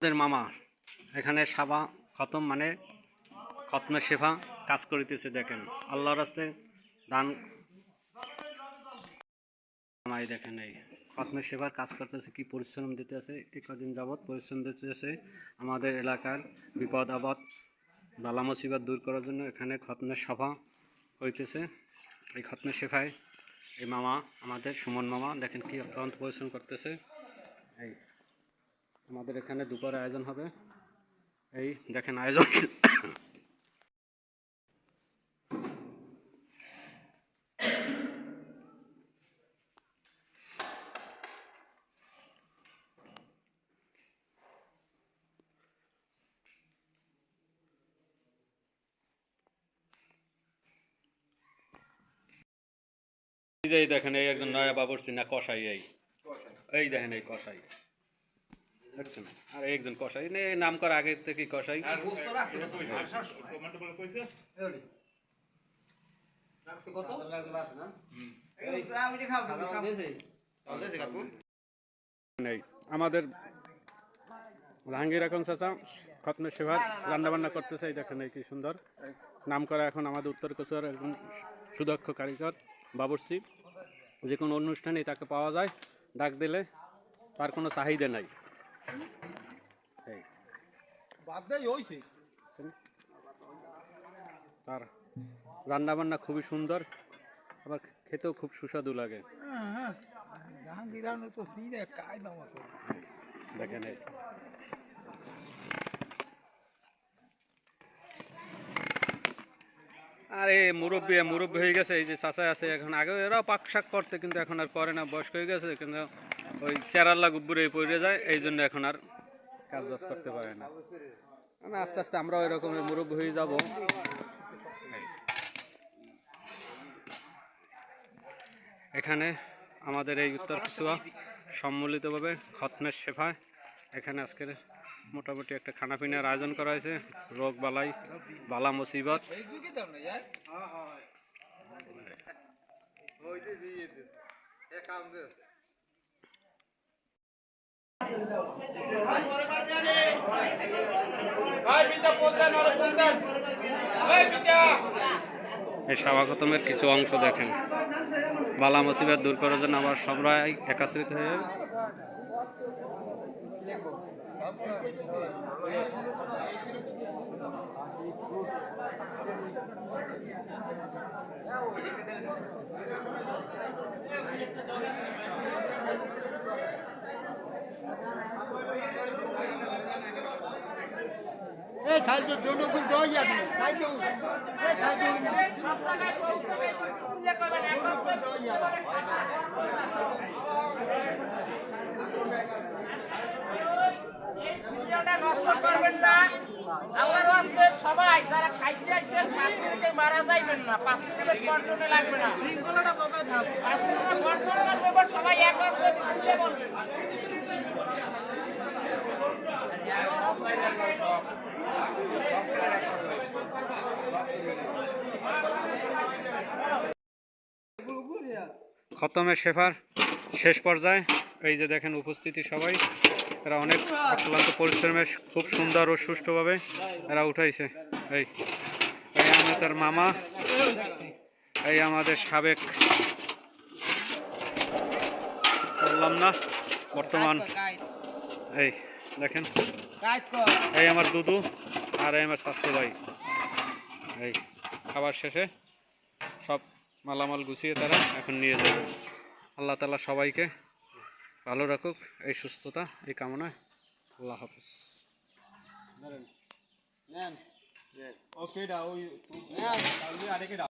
আমাদের মামা এখানে সাবা খতম মানে খতমে শেফা কাজ করিতেছে, দেখেন। আল্লাহ রাস্তে দান দেখেন এই খতমে সেবার কাজ করতেছে, কি পরিশ্রম দিতে আছে এই কদিন যাবৎ পরিশ্রম দিতে আছে আমাদের এলাকার বিপদ, আপদ, বালা মুসিবত দূর করার জন্য এখানে খতমে সভা হইতেছে। এই খতমে শেফায় এই মামা, আমাদের সুমন মামা, দেখেন কি অত্যন্ত পরিশ্রম করতেছে। এই আমাদের এখানে দুপুর আয়োজন হবে। এই দেখেন আয়োজন। এই দেখেন এই একজন নয়া বাবরসি না কষাই এই। এই দেখেন এই কষাই দেখছেন আর একজন কষাই নে নাম করা আগে থেকে কষাই নেই। আমাদের জাহাঙ্গীর এখন চাচা খতমে সেবার রান্না বান্না করতেছে এই দেখেন এই কি সুন্দর। নাম করা এখন আমাদের উত্তর কচুয়ার একজন সুদক্ষ কারিগর বাবরসি যে কোনো অনুষ্ঠানে তাকে পাওয়া যায়। ডাক দিলে তার কোনো চাহিদা নাই। তার রান্না বান্না খুবই সুন্দর। আবার খেতেও খুব সুস্বাদু লাগে। কায়দা মতো। দেখেন এই। আরে মুরব্বী মুরব্বী হয়ে গেছে। এই যে চাচা আছে এখন। আগে এরাও পাক শাক করতে কিন্তু এখন আর করে না। বয়স্ক হয়ে গেছে কিন্তু ওই চেরাল্লা গুব্বুরে পড়ে যায়, এই জন্য এখন আর কাজ বাজ করতে পারে না। মানে আস্তে আস্তে আমরাও এরকম মুরব্বী হয়ে যাব। এখানে আমাদের এই উত্তর কিছুয়া সম্মিলিতভাবে খতমের শেফায় এখানে আজকের মোটামুটি একটা খানাপিনার আয়োজন করা হয়েছে, রোগ বালাই, বালা মুসিবত। না यार এই কিছু অংশ দেখেন। বালা মুসিবত দূর করার জন্য আবার সবাই একত্রিত হয়ে এই সাইডে দুটো ফুল দেওয়া যাবে ভিডিওটা নষ্ট করবেন না। আল্লাহর ওয়াস্তে সবাই যারা খাইতে আসছেন পাঁচ মিনিটে মারা যাইবেন না। পাঁচ মিনিটের কন্ট্রোলে লাগবে না। শৃঙ্খলাটা পাঁচ মিনিটের কন্ট্রোল লাগবে সবাই এক এক করে বিসমিল্লাহ বলবেন খতমের শেফার শেষ পর্যায়ে এই যে দেখেন উপস্থিতি সবাই এরা অনেক অক্লান্ত পরিশ্রমে খুব সুন্দর ও সুষ্ঠুভাবে এরা উঠাইছে। এই এই আমাদের মামা এই আমাদের সাবেক বললাম না বর্তমান এই দেখেন এই আমার দুদু আর এই আমার স্বাস্থ্য ভাই। এই খাবার শেষে সব মালামাল গুছিয়ে তারা এখন নিয়ে যাবে। আল্লাহ তালা সবাইকে ভালো রাখুক এই সুস্থতা এই কামনায় আল্লাহ হাফিজ। ওকে